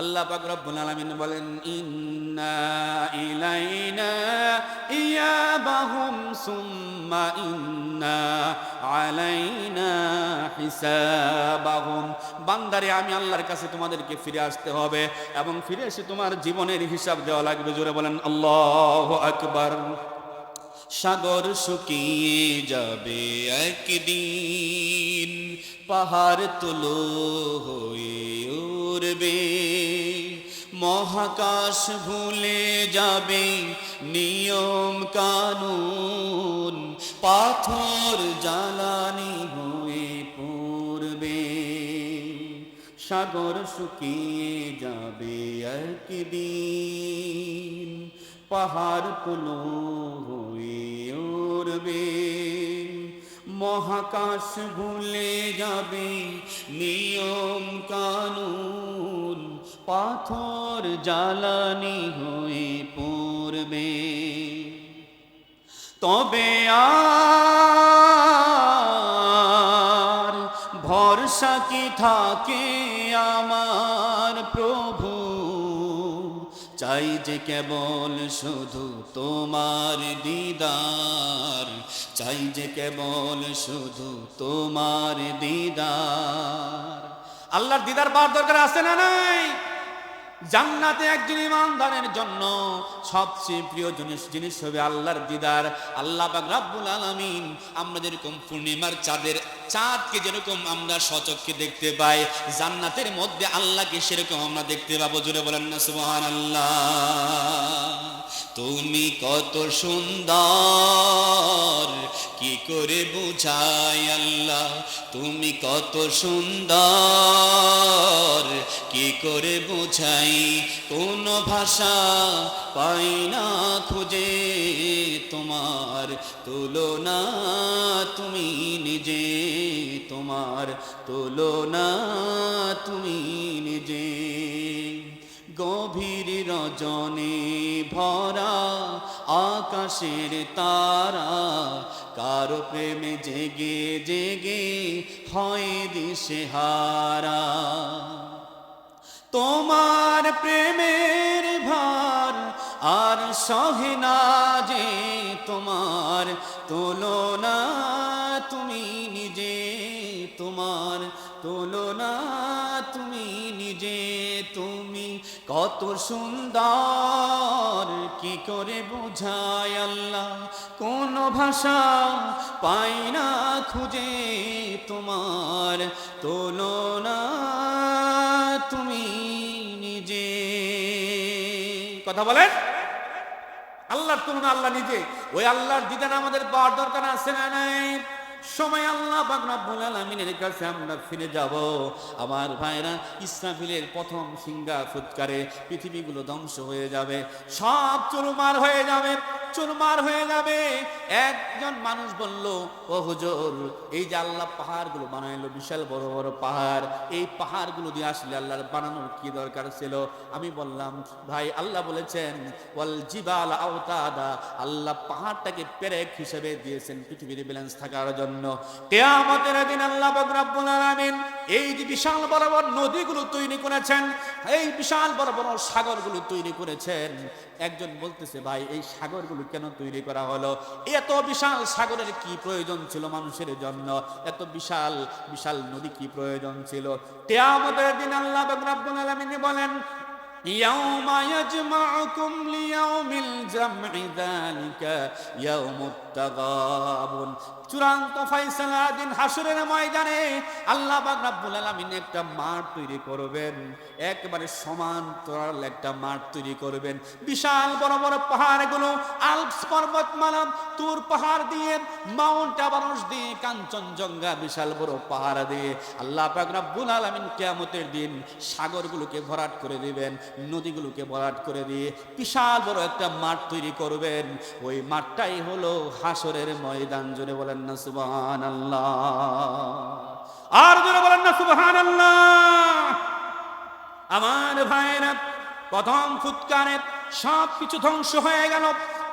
আল্লাহ পাক রব্বুল আলামিন বলেন, ইন্না ইলাইনা ইয়াবাহুম সুম্মা ইন্না আলাইনা হিসাবাহুম। বান্দারে, আমি আল্লাহর কাছে তোমাদেরকে ফিরে আসতে হবে এবং ফিরে এসে তোমার জীবনের হিসাব দেওয়া লাগবে। জোরে বলেন, আল্লাহু আকবার। সাগর শুকিয়ে যাবে একদিন, পাহাড় তুলো হয়ে উড়বে মহাকাশ ভুলে যাবে নিয়ম কানুন, পাথর জ্বালানি হয়ে পড়বে। সাগর শুকিয়ে যাবে একদিন, পাহাড় তুলো হয়ে উড়বে। মহাকাশ ভুলে যাবে নিয়ম কানুন, পাথর জ্বালানি হয়ে পড়বে। তবে আর ভরসা কি থাকে আমার প্রভু? চাই যে কেবল শুধু তোমার দিদার। চাই যে কেবল শুধু তোমার দিদার। আল্লাহর দিদার বার দরকার আছে না নাই? জান্নাতে একজন ইমানদারের জন্য সবচেয়ে প্রিয় জিনিস জিনিস হবে আল্লাহর দিদার। আল্লাহ পাক রাব্বুল আলামিন আমরা যেরকম পূর্ণিমার চাঁদের চাঁদকে যেরকম আমরা সচক্ষে দেখতে পাই, জান্নাতের মধ্যে আল্লাহকে সেরকম আমরা দেখতে পাবো। জুড়ে বলেন না, সুবহানাল্লাহ। তুমি কত সুন্দর, কি করে বুঝাই আল্লাহ? তুমি কত সুন্দর, কি করে বুঝাই কোন ভাষা পাই না খুঁজে তোমার তুলনা। তুমি নিজে তোমার তুলনা, তুমি নিজে। গভীর রজনে ভরা আকাশের তারা, কারও প্রেমে জেগে জেগে হয় দিশে হারা তোমার প্রেমের ভার আর সহে না যে তোমার তুলনা, তুমি নিজে তোমার তুলনা, তুমি নিজে তুমি কত সুন্দর। কি করে বোঝায় আল্লাহ? কোন ভাষা পাই না খুঁজে তোমার তুলনা, তুমি কথা বলেন? আল্লাহর তুলনা আল্লাহ নিজে। ওই আল্লাহর দিদান আমাদের পাওয়ার দরকার আছে না নাই? সময় আল্লাহ আলমিনের কাছে আমরা ফিরে যাব। আমার ভাইরা, ইসরাফিলের প্রথম সিঙ্গা ফুৎকারে পৃথিবীগুলো ধ্বংস হয়ে যাবে, সব চুরমার হয়ে যাবে। চুরমার হয়ে যাবে। একজন মানুষ বলল, ও হুজুর, এই যে আল্লাহ পাহাড়গুলো বানাইলো, বিশাল বড় বড় পাহাড়, এই পাহাড়গুলো দিয়ে আসলে আল্লাহর বানানোর কি দরকার ছিল? আমি বললাম, ভাই, আল্লাহ বলেছেন, ওয়াল জিবাল আওতাদা, আল্লাহ পাহাড়টাকে পেরেক হিসেবে দিয়েছেন পৃথিবীর ব্যালেন্স থাকার জন্য। কেয়ামতের দিন আল্লাহ পাক রব্বুল আলামিন এই যে বিশাল বড় বড় নদীগুলো তৈরি করেছেন এই বিশাল বড় বড় সাগরগুলো তৈরি করেছেন একজন বলতেছে ভাই এই সাগরগুলো কেন তৈরি করা হলো এত বিশাল সাগরের কি প্রয়োজন ছিল মানুষের জন্য এত বিশাল বিশাল নদী কি প্রয়োজন ছিল কেয়ামতের দিন আল্লাহ পাক রব্বুল আলামিন বলেন يوم يجمعكم ليوم الجمع ذلك يوم তাগাবুন চূড়ান্ত ফয়সালা দিন হাসুরের ময়দানে আল্লাহ পাক রব্বুল আলামিন একটা মাঠ তৈরি করবেন। একবারে সমান্তরাল একটা মাঠ তৈরি করবেন। বিশাল বড় বড় পাহাড়গুলো, আলপস পর্বতমালা, তুর পাহাড় দিয়ে, মাউন্ট আবারস দিয়ে, কাঞ্চনজঙ্ঘা বিশাল বড় পাহাড় দিয়ে আল্লাহ পাক রব্বুল আলামিন কিয়ামতের দিন সাগরগুলোকে ভরাট করে দিবেন, নদীগুলোকে ভরাট করে দিয়ে বিশাল বড় একটা মাঠ তৈরি করবেন। ওই মাঠটাই হলো হাসরের ময়দান জুড়ে বলেন না সুবহান আর জোরে বলেন না সুবহান আমার ভাইরা প্রথম ফুৎকারে সব কিছু ধ্বংস হয়ে গেল,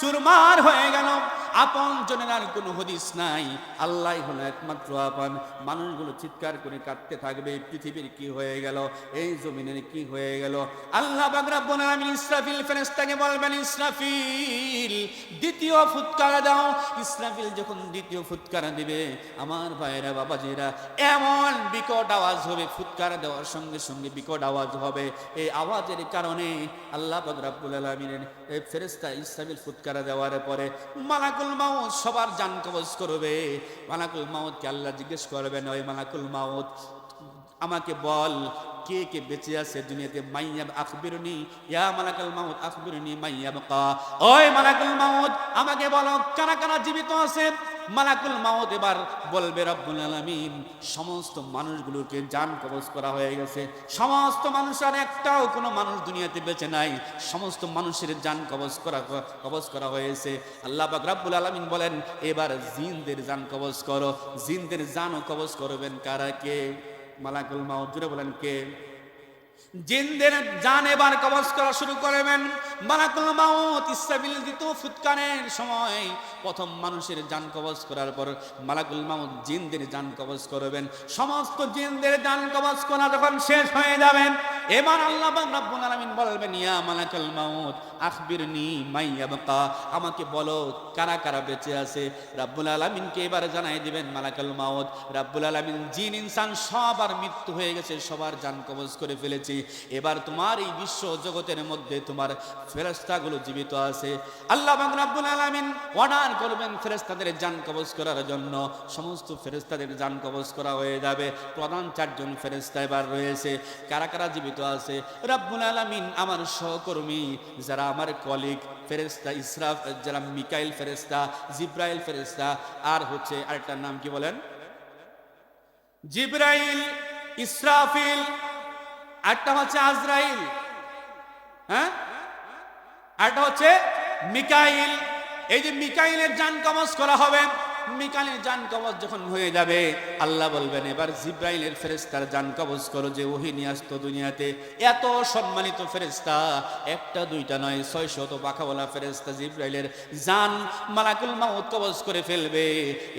চুরমার হয়ে গেল। আপন জনের আর কোনো হদিস নাই। আল্লাহ হলো একমাত্র আপন। মানুষগুলো চিৎকার করে কাঁদতে থাকবে, পৃথিবীর কি হয়ে গেল, এই জমিনের কি হয়ে গেল। আল্লাহ আলামিন ইসরাফিল ফেরেশতাকে বলবেন, ইসরাফিল, দ্বিতীয় ফুৎকার দাও। ইসরাফিল যখন দ্বিতীয় ফুৎকার দিবে, আমার ভাইয়েরা, বাবাজিরা, এমন বিকট আওয়াজ হবে, ফুৎকার দেওয়ার সঙ্গে সঙ্গে বিকট আওয়াজ হবে। এই আওয়াজের কারণে আল্লাহ পাক রাব্বুল আলামিনের এই ফেরেস্তা ইসলামের ফুৎকারা দেওয়ার পরে মালাকুল মাউত সবার জান কবজ করবে। মালাকুল মাউতকে আল্লাহ জিজ্ঞেস করবেন, ওই মালাকুল মাউত, আমাকে বল কে কে বেঁচে আছে দুনিয়াতে? মাইয়াব আখবিরনি, ইয়া মালাকুল মাউত, আখবিরনি মাইয়াব কা ওই মালাকুল মাউত, আমাকে বলো, কারা কারা জীবিত আছে? মালাকুল মাউত এবার বলবে, রব্বুল আলামিন, সমস্ত মানুষগুলোকে জান কবজ করা হয়ে গেছে। সমস্ত মানুষ আর একটাও কোনো মানুষ দুনিয়াতে বেঁচে নাই। সমস্ত মানুষের জান কবজ করা কবজ করা হয়েছে। আল্লাহ পাক রব্বুল আলামিন বলেন, এবার জিনদের জান কবজ করো। জিনদের জানও কবজ করবেন কারা কে? মালাকুল মাউত জুড়ে বলেন কে? জিনদের জান এবার কবজ করা শুরু করবেন। মালাকুল মাউত ইসরাফিল দিত ফুৎকারের সময় প্রথম মানুষের জান কবজ করার পর মালাকুল মাউত জিনদের জান কবজ করবেন। সমস্ত জিনদের জান কবজ করা যখন শেষ হয়ে যাবেন এবার আল্লাহ রব্বুল আলামিন বলবেন, ইয়া মালাকুল মাউত, আখবিরনি মাইয়াবকা আমাকে বলো, কারা কারা বেঁচে আছে? রাব্বুল আলামিনকে এবার জানাই দিবেন, মালাকুল মাউত, রাব্বুল আলামিন জিন, ইনসান সবার মৃত্যু হয়ে গেছে, সবার জান কবজ করে ফেলেছি। এবার তোমার এই বিশ্ব জগতের মধ্যে তোমার ফেরেশতাগুলো জীবিত আছে। আল্লাহ রব্বুল আলামিন অর্ডার করবেন ফেরেশতাদের জান কবজ করার জন্য। সমস্ত ফেরেশতাদের জান কবজ করা হয়ে যাবে। প্রধান চারজন ফেরেশতা এবার রয়েছে। কারা কারা জীবিত আছে, রব্বুল আলামিন আমার সহকর্মী, যারা আমার কলিগ ফেরেশতা ইসরাফ, যারা মিকাইল ফেরেশতা, জিব্রাইল ফেরেশতা, আর হচ্ছে আরেকটার নাম কি বলেন? জিব্রাইল, ইসরাফিল একটা হচ্ছে আজরাইল হ্যাঁ? একটা হচ্ছে মিকাইল, এই যে মিকাইলের জান কবজ করা হবে মিকাইলের জান কবজ যখন হয়ে যাবে, আল্লাহ বলবেন, এবার জিব্রাইলের ফেরেস্তার জান কবজ করো যে ওহি নিয়ে আসতো দুনিয়াতে। এত সম্মানিত ফেরেস্তা একটা, দুইটা নয় ছয় শত পাখাওয়ালা ফেরেস্তা জিব্রাইলের জান মালাকুল মাউত কবজ করে ফেলবে।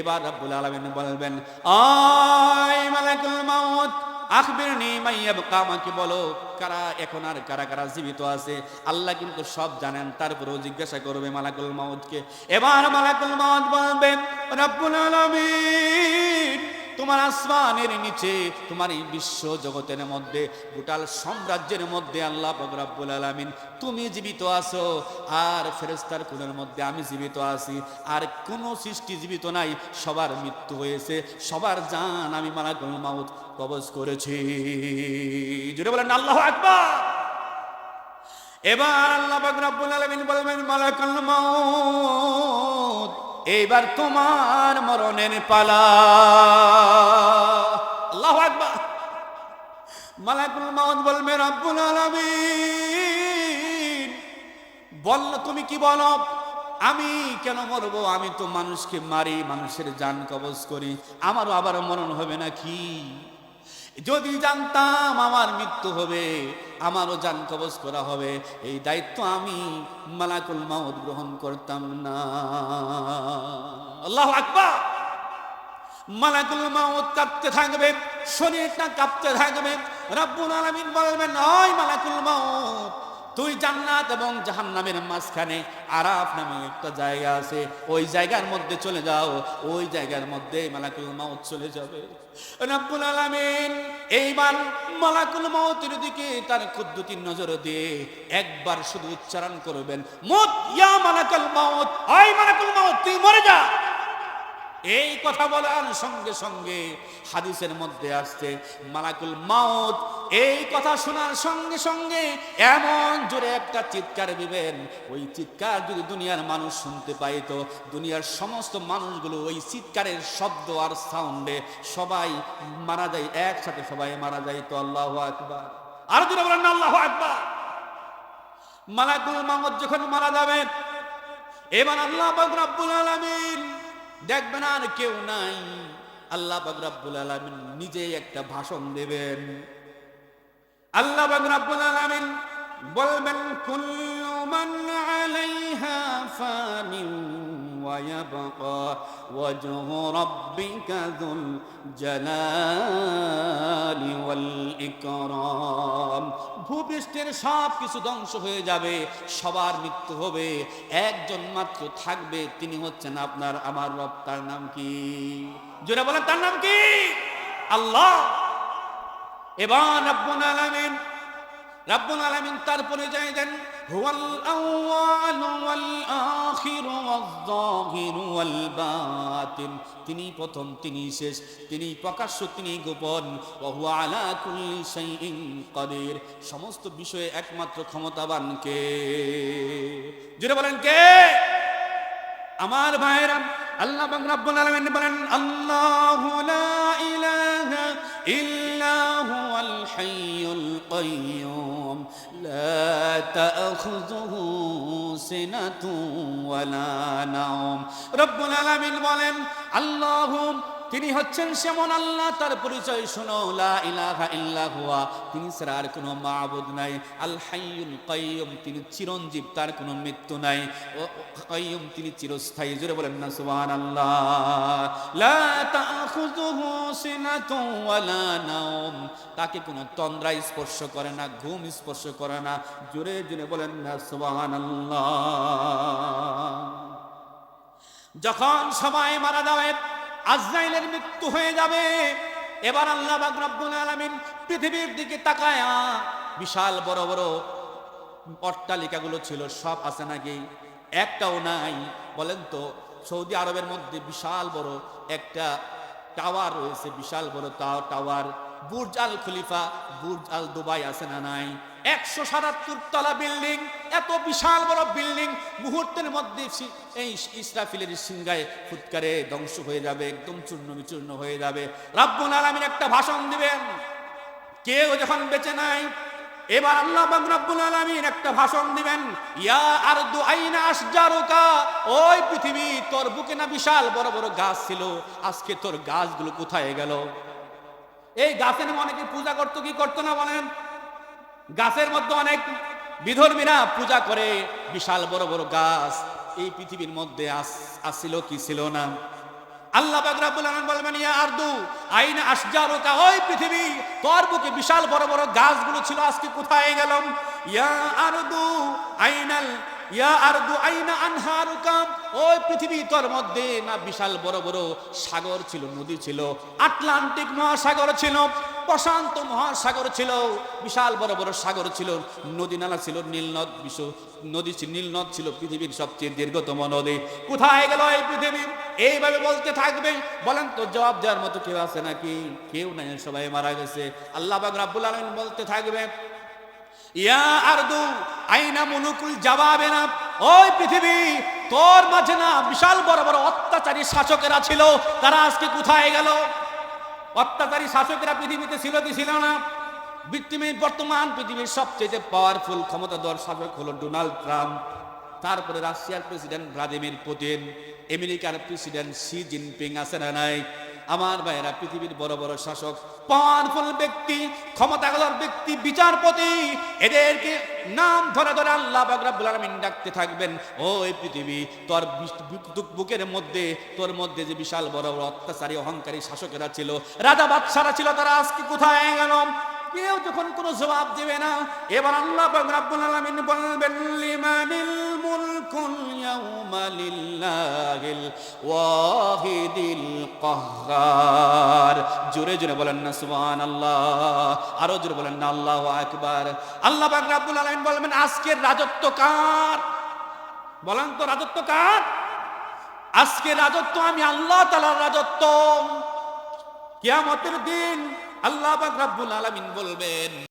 এবার রাব্বুল আলামিন বলবেন, আয় মালাকুল মাউত মাইয়াবকা আমাকে বলো, কারা এখন আর কারা কারা জীবিত আছে? আল্লাহ কিন্তু সব জানেন, তারপরেও জিজ্ঞাসা করবে মালাকুল মাউদকে এবার মালাকুল মাউদ বলবেন রব্বুল আলামিন তোমার আসমানের নিচে, তোমার এই বিশ্ব জগতের মধ্যে, গোটাল সাম্রাজ্যের মধ্যে আল্লাহ পাক রব্বুল আলামিন, তুমি জীবিত আছো। আর ফেরেস্তার কুলের মধ্যে আমি জীবিত আছি। আর কোনো সৃষ্টি জীবিত নাই। সবার মৃত্যু হয়েছে। সবার জান আমি মালাকুল মাউত কবজ করেছি। জুড়ে বলেন, আল্লাহ আকবার! এবার আল্লাহ পাক রব্বুল আলামিন বলবেন, মালাকুল মাউত। এইবার তোমার মরণের পালা। আল্লাহ আকবার। মালাকুল মাউত বলবে রব্বুল আলামিন, বলল তুমি কি বলো? আমি কেন মরবো? আমি তো মানুষকে মারি, মানুষের জান কবজ করি। আমারও আবার মরণ হবে নাকি? যদি জানতাম আমার মৃত্যু হবে, আমারও যান কবজ করা হবে, এই দায়িত্ব আমি মালাকুল মাউদ গ্রহণ করতাম না। আল্লাহ আকবার! মালাকুল মাউদ কাঁপতে থাকবে, শরীরটা কাঁপতে থাকবে, রব্বুল আলামিন বলবেন নয় মালাকুল মাউত তুই জান্নাত এবং জাহান্নামের মাঝখানে আরাফ নামে একটা জায়গা আছে। ওই জায়গার মধ্যে চলে যাও। ওই জায়গার মধ্যে মালাকুল মাউত চলে যাবে। রব্বুল আলামিন, এইবার মালাকুল মাউতের দিকে তার কুদ্দুতির নজর দিয়ে একবার শুধু উচ্চারণ করবেন, মুত ইয়া মালাকুল মাউত ওই মালাকুল মাউত, তুই মরে যা। এই কথা বলার সঙ্গে সঙ্গে হাদিসের মধ্যে আসছে, মালাকুল মাউত, এই কথা শোনার সঙ্গে সঙ্গে এমন জোরে একটা চিৎকার দিবেন, ওই চিৎকার যদি দুনিয়ার মানুষ শুনতে পাইতো দুনিয়ার সমস্ত মানুষগুলো ওই চিৎকারের শব্দ আর সাউন্ডে সবাই মারা যায়, একসাথে সবাই মারা যায় তো, আল্লাহ আকবার। আর যদি বলেন আল্লাহ আকবার। মালাকুল মাউত যখন মারা যাবেন, এবার আল্লাহ পাক রব্বুল আলামিন দেখবেন আর কেউ নাই। আল্লাহ বাবরাবুল আলমিন নিজে একটা ভাষণ দেবেন। আল্লাহ বাবরাবুল আলমিন বলবেন, কুল্লু মান আলাইহা ফানিন ويبقى وجه ربك ذو الجلال والإكرام ভূপৃষ্ঠের সব কিছু ধ্বংস হয়ে যাবে সবার মৃত্যু হবে একজন মাত্র থাকবে তিনি হচ্ছেন আপনার আমার রব তার নাম কি জোরে বলেন তার নাম কি আল্লাহ এবার রব্বুল আলামিন রব্বুল আলামিন তার পরিচয় দেন, হুয়াল আউয়াল ওয়াল আখির ওয়াল বাতিন। তিনি প্রথম, তিনি শেষ, তিনি প্রকাশ্য, তিনি গোপন। ওয়া হুয়া আলা কুল্লি শাইইন কাদির। সমস্ত বিষয়ে একমাত্র ক্ষমতাবান কে? জুড়ে বলেন কে? আমার ভাইরা আল্লাহ পাক রব্বুল আলামিন বলেন, আল্লাহু লা ইলাহা ইল্লা হুয়াল হাইয়ুল কাইয়ুম। লা তাখুযুহু সিনাতুন ওয়ালা নাওম রব্বুল আলামিন বলেন আল্লাহু তিনি হচ্ছেন সেমন আল্লাহ, তার পরিচয় শোনো, লা ইলাহা হুয়া। তিনি ছাড়া আর কোনো মাবুদ নাই। আল হাইয়ুল কাইয়ুম, তিনি চিরঞ্জীব, তার কোনো মৃত্যু নাই। ও কাইয়ুম, তিনি চিরস্থায়ী জুড়ে বলেন না, সুবহানাল্লাহ। লা তাখুযুহু সিনাতুন ওয়ালা নাওম। তাকে কোনো তন্দ্রা স্পর্শ করে না, ঘুম স্পর্শ করে না। জোরে জোরে বলেন না, সুবহানাল্লাহ। যখন সবাই মারা যাবে আজরাইলের মৃত্যু হয়ে যাবে। এবার আল্লাহ রব্বুল আলামিন পৃথিবীর দিকে তাকায়া বিশাল বড় বড় অট্টালিকাগুলো ছিল, সব আছে নাকি? একটাও নাই। বলেন তো, সৌদি আরবের মধ্যে বিশাল বড় একটা টাওয়ার রয়েছে, বিশাল বড় টাও- tower. Burj Al Khalifa, Burj Al Dubai আছে না নাই? একশো সাতাত্তর তলা বিল্ডিং এত বিশাল বড় বিল্ডিং, মুহূর্তের মধ্যে এই ইসরাফিলের সিংগায় ফুৎকারে ধ্বংস হয়ে যাবে, একদম চূর্ণ বিচূর্ণ হয়ে যাবে। রাব্বুল আলামিন একটা ভাষণ দিবেন। কেউ যখন বেঁচে নাই, এবার আল্লাহ রব্বুল আলামিন একটা ভাষণ দিবেন। ইয়া আরদু আইনা আসজারুকা ওই পৃথিবী তোর বুকে না বিশাল বড় বড় গাছ ছিল, আজকে তোর গাছগুলো কোথায় গেল? এই গাছের অনেকে পূজা করতো, কি করতো না বলেন? গাছের মধ্যে অনেক বিধর্মীরা পূজা করে, বিশাল বড় বড় গাছ। এই পৃথিবীর মধ্যে আস- আসছিল কি ছিল না? আল্লাহ ইয়া আরদু, আইনা আশজারুকা? ওই পৃথিবী, তোর বুকে বিশাল বড় বড় গাছগুলো ছিল, আজকে কোথায় গেলাম? ইয়া আরদু, আইনাল, ইয়া আরদু, আইনা আনহারুকা? ওই পৃথিবী তোর মধ্যে না বিশাল বড় বড় সাগর ছিল, নদী ছিল, আটলান্টিক মহাসাগর ছিল প্রশান্ত মহাসাগর ছিল, বিশাল বড় বড় সাগর ছিল, নদী নালা ছিল নীলনদ বিশ্ব, নদী ছিল নীলনদ ছিল পৃথিবীর সবচেয়ে দীর্ঘতম নদী। কোথায় গেল এই পৃথিবী? এইভাবে বলতে থাকবে। বলেন তো, জবাব দেওয়ার মতো কেউ আছে নাকি? কেউ নাই, সবাই মারা গেছে। আল্লাহ রাব্বুল আলামিন বলতে থাকবে, ইয়া আরদু আইনা মুলুকুল জবাবে না ওই পৃথিবী, তোর মাঝে না বিশাল বড় বড় অত্যাচারী শাসকেরা ছিল, তারা আজকে কোথায় গেল? অত্যাচারী শাসকেরা পৃথিবীতে ছিল কি ছিল না? পৃথিবীর বর্তমান পৃথিবীর সবচেয়ে পাওয়ারফুল ক্ষমতাধর শাসক হলো ডোনাল্ড ট্রাম্প। তারপরে রাশিয়ার প্রেসিডেন্ট ভ্লাদিমির পুতিন, আমেরিকার প্রেসিডেন্ট সি জিনপিং আছে না নাই? আমার ভাইয়েরা, পৃথিবীর বড় বড় শাসক পাওয়ারফুল ব্যক্তি ক্ষমতাধর ব্যক্তি, বিচারপতি, এদেরকে নাম ধরে ধরে আল্লাহ পাক রব্বুল আলামিন ডাকতে থাকবেন। ওই পৃথিবী, তোর বুকের মধ্যে, তোর মধ্যে যে বিশাল বড় বড় অত্যাচারী, অহংকারী শাসকেরা ছিল, রাজা বাদশারা ছিল, তারা আজকে কোথায় গেল? কেউ যখন কোনো জবাব দেবে না, এবার আল্লাহ পাক রব্বুল আলামিন বলবেন, লিমানিল মুলকুল লিল্লাহিল ওয়াহিদিল কাহ্হার জোরে জোরে বলেন না, সুবহানাল্লাহ। আরও জোরে বলেন না, আল্লাহু আকবার। আল্লাহ পাক আলামিন বলবেন, আজকের রাজত্ব কার? বলেন তো, রাজত্ব কার? আজকে রাজত্ব আমি আল্লাহ তাআলার রাজত্ব। কিয়ামতের দিন আল্লাহ রব্বুল আলামিন বলবেন